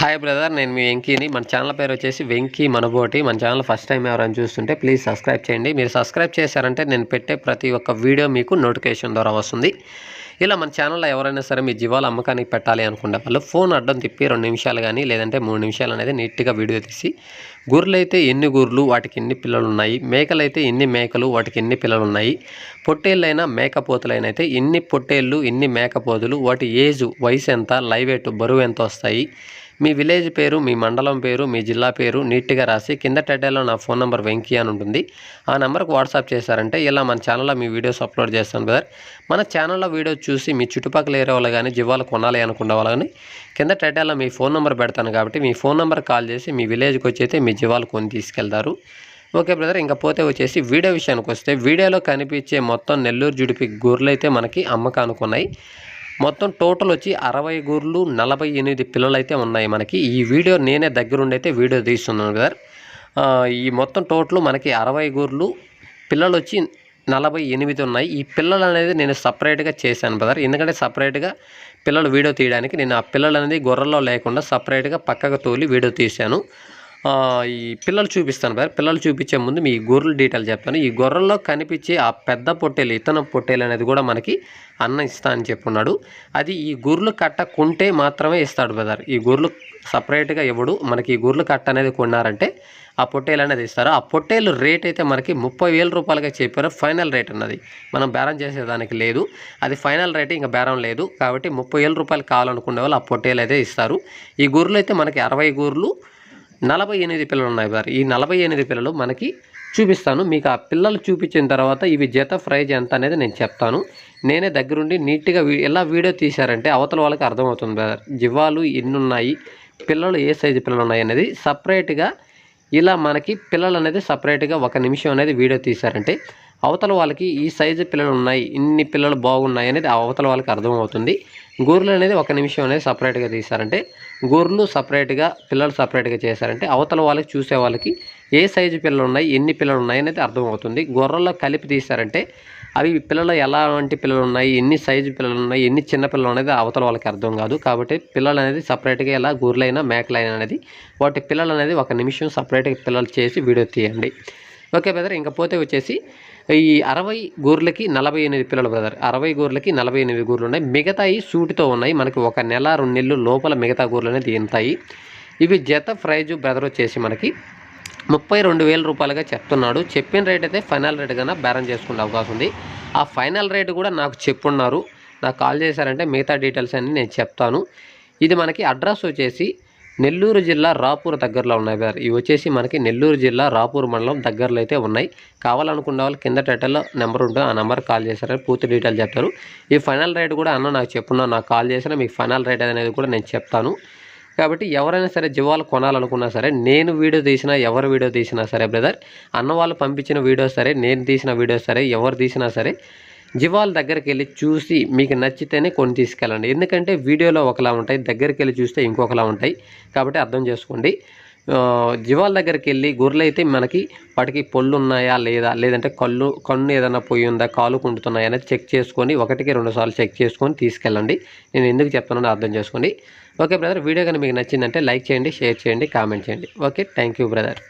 Hi brother నేను మీ వెంకీని. మన channel పేరు వచ్చేసి వెంకీ మనబోటి. మన ఛానల్ ఫస్ట్ టైం ఎవరైనా చూస్తుంటే ప్లీజ్ సబ్స్క్రైబ్ చేయండి. మీరు సబ్స్క్రైబ్ చేశారంటే నేను పెట్టే ప్రతి ఒక్క వీడియో మీకు నోటిఫికేషన్ ద్వారా వస్తుంది. ఇలా మన ఛానల్లో ఎవరైనా సరే మీ జీవాల అమ్మకానికి పెట్టాలి అనుకుంటే వాళ్ళు ఫోన్ అడ్డం తిప్పి రెండు నిమిషాలు కానీ లేదంటే మూడు నిమిషాలు అనేది నీట్గా వీడియో తీసి గొర్రెలు అయితే ఎన్ని గొర్రెలు వాటికి ఎన్ని పిల్లలు ఉన్నాయి మేకలు అయితే ఎన్ని మేకలు వాటికి ఎన్ని పిల్లలు ఉన్నాయి పొట్టేళ్ళైనా మేకపోతులైనా అయితే ఎన్ని పొట్టేళ్ళు ఎన్ని మేకపోతులు వాటి ఏజ్ వయసు ఎంత లైవ్ వెయిట్ బరువు ఎంత వస్తాయి మీ విలేజ్ పేరు మీ మండలం పేరు మీ జిల్లా పేరు నీట్గా రాసి కింద టెడ్డాలో నా ఫోన్ నెంబర్ వెంకీ అని ఉంటుంది. ఆ నెంబర్కి వాట్సాప్ చేశారంటే ఇలా మన ఛానల్లో మీ వీడియోస్ అప్లోడ్ చేస్తాను బ్రదర్. మన ఛానల్లో వీడియో చూసి మీ చుట్టుపక్కల ఏరే వాళ్ళు కానీ జీవాలు కొనాలి అనుకున్న వాళ్ళు కానీ కింద టెడ్డాలో మీ ఫోన్ నెంబర్ పెడతాను కాబట్టి మీ ఫోన్ నెంబర్ కాల్ చేసి మీ విలేజ్కి వచ్చి అయితే మీ జీవాలు కొని తీసుకెళ్తారు. ఓకే బ్రదర్ ఇంకా పోతే వచ్చేసి వీడియో విషయానికి వస్తే వీడియోలో కనిపించే మొత్తం నెల్లూరు జుడిపి గొర్రెలు అయితే మనకి అమ్మకానుకున్నాయి మొత్తం టోటల్ వచ్చి అరవై గూర్లు నలభై ఎనిమిది పిల్లలు అయితే ఉన్నాయి మనకి. ఈ వీడియో నేనే దగ్గరుండి అయితే వీడియో తీస్తున్నాను సార్ ఈ మొత్తం టోటల్ మనకి అరవై గూర్లు పిల్లలు వచ్చి నలభై ఎనిమిది ఉన్నాయి. ఈ పిల్లలు అనేది నేను సపరేట్గా చేశాను బ్రదర్. ఎందుకంటే సపరేట్గా పిల్లలు వీడియో తీయడానికి నేను ఆ పిల్లలు అనేది గొర్రెల్లో లేకుండా సపరేట్గా పక్కకు తోలి వీడియో తీశాను. ఈ పిల్లలు చూపిస్తాను బ్రదర్. పిల్లలు చూపించే ముందు మీ గొర్రెల డీటెయిల్ చెప్తాను. ఈ గొర్రెల్లో కనిపించే ఆ పెద్ద పొట్టేలు ఇతన పొట్టేలు అనేది కూడా మనకి అన్న ఇస్తా అని చెప్పున్నాడు. అది ఈ గొర్రెలు కట్ట కొంటే మాత్రమే ఇస్తాడు బ్రదర్. ఈ గొర్రెలు సపరేట్గా ఇవ్వడు మనకి ఈ గొర్రెలు కట్ట అనేది కొన్నారంటే ఆ పొట్టేలు అనేది ఇస్తారు. ఆ పొట్టేలు రేట్ అయితే మనకి ముప్పై వేల రూపాయలుగా చెప్పారు. ఫైనల్ రేట్ అన్నది. మనం బేరం చేసేదానికి లేదు. అది ఫైనల్ రేట్ ఇంకా బేరం లేదు. కాబట్టి ముప్పై వేల రూపాయలు కావాలనుకునే వాళ్ళు ఆ పొట్టేలు అయితే ఇస్తారు. ఈ గొర్రెలు అయితే మనకి అరవై గొర్రెలు నలభై ఎనిమిది పిల్లలు ఉన్నాయి సార్. ఈ నలభై ఎనిమిది పిల్లలు మనకి చూపిస్తాను. మీకు ఆ పిల్లలు చూపించిన తర్వాత ఇవి జత ప్రైజ్ ఎంత అనేది నేను చెప్తాను. నేనే దగ్గరుండి నీట్గా వీ- ఎలా వీడియో తీశారంటే అవతల వాళ్ళకి అర్థమవుతుంది సార్. జివ్వాలు ఎన్ని ఉన్నాయి పిల్లలు ఏ సైజు పిల్లలు ఉన్నాయి అనేది సపరేట్గా ఇలా మనకి పిల్లలు అనేది సపరేట్గా ఒక నిమిషం అనేది వీడియో తీశారంటే అవతల వాళ్ళకి ఈ సైజు పిల్లలు ఉన్నాయి ఇన్ని పిల్లలు బాగున్నాయి అనేది అవతల వాళ్ళకి అర్థమవుతుంది. గొర్రెలు అనేది ఒక నిమిషం అనేది సపరేట్గా తీశారంటే గొర్రెలు సపరేట్గా పిల్లలు సపరేట్గా చేశారంటే అవతల వాళ్ళకి చూసే వాళ్ళకి ఏ సైజు పిల్లలు ఉన్నాయి ఎన్ని పిల్లలు ఉన్నాయి అనేది అర్థమవుతుంది. గొర్రెల్లో కలిపి తీశారంటే అవి పిల్లలు ఎలాంటి పిల్లలు ఉన్నాయి ఎన్ని సైజు పిల్లలు ఉన్నాయి ఎన్ని చిన్న పిల్లలు అనేది అవతల వాళ్ళకి అర్థం కాదు. కాబట్టి పిల్లలు అనేది సపరేట్గా ఎలా గొర్రెలైనా మేకలైనా అనేది వాటి పిల్లలు అనేది ఒక నిమిషం సపరేట్గా పిల్లలు చేసి వీడియో తీయండి. ఓకే బ్రదర్ ఇంకా పోతే వచ్చేసి ఈ అరవై గూర్లకి నలభై ఎనిమిది పిల్లలు బ్రదర్. అరవై గూర్లకి నలభై ఎనిమిది గూర్లు ఉన్నాయి. మిగతాయి సూటితో ఉన్నాయి. మనకి ఒక నెల రెండు నెలలు లోపల మిగతా గూర్లు అనేది తింటాయి ఇవి జత ప్రైజు బ్రదర్ వచ్చేసి మనకి ముప్పై రెండు వేల రూపాయలుగా చెప్తున్నాడు. చెప్పిన రేట్ అయితే ఫైనల్ రేట్ కన్నా బేరం చేసుకునే అవకాశం ఉంది. ఆ ఫైనల్ రేట్ కూడా నాకు చెప్పున్నారు. నాకు కాల్ చేశారంటే మిగతా డీటెయిల్స్ అన్ని నేను చెప్తాను. ఇది మనకి అడ్రస్ వచ్చేసి నెల్లూరు జిల్లా రాపూర్ దగ్గరలో ఉన్నాయి సార్. ఇవి వచ్చేసి మనకి నెల్లూరు జిల్లా రాపూర్ మండలం దగ్గరలో అయితే ఉన్నాయి. కావాలనుకున్న వాళ్ళు కింద టైటల్లో నెంబర్ ఉంటుంది. ఆ నెంబర్ కాల్ చేశారని పూర్తి డీటెయిల్ చెప్తారు. ఈ ఫైనల్ రేట్ కూడా అన్న నాకు చెప్పున్నా. నాకు కాల్ చేసినా మీకు ఫైనల్ రేట్ అనేది కూడా నేను చెప్తాను. కాబట్టి ఎవరైనా సరే జీవాలు కొనాలనుకున్నా సరే నేను వీడియో తీసినా ఎవరు వీడియో తీసినా సరే బ్రదర్ అన్న వాళ్ళు పంపించిన వీడియో సరే నేను తీసిన వీడియో సరే ఎవరు తీసినా సరే జీవాల దగ్గరికి వెళ్ళి చూసి మీకు నచ్చితేనే కొన్ని తీసుకెళ్ళండి. ఎందుకంటే వీడియోలో ఒకలా ఉంటాయి దగ్గరికి వెళ్ళి చూస్తే ఇంకొకలా ఉంటాయి. కాబట్టి అర్థం చేసుకోండి. జీవాల దగ్గరికి వెళ్ళి గొర్రెలు అయితే మనకి వాటికి పళ్ళు ఉన్నాయా లేదా? లేదంటే కళ్ళు కన్ను ఏదైనా పోయి ఉందా? కాలు కుంటున్నాయా అనేది చెక్ చేసుకొని ఒకటికి రెండు సార్లు చెక్ చేసుకొని తీసుకెళ్ళండి. నేను ఎందుకు చెప్తున్నానో అర్థం చేసుకోండి. ఓకే బ్రదర్ వీడియో కానీ మీకు నచ్చిందంటే లైక్ చేయండి షేర్ చేయండి కామెంట్ చేయండి. Okay thank you brother.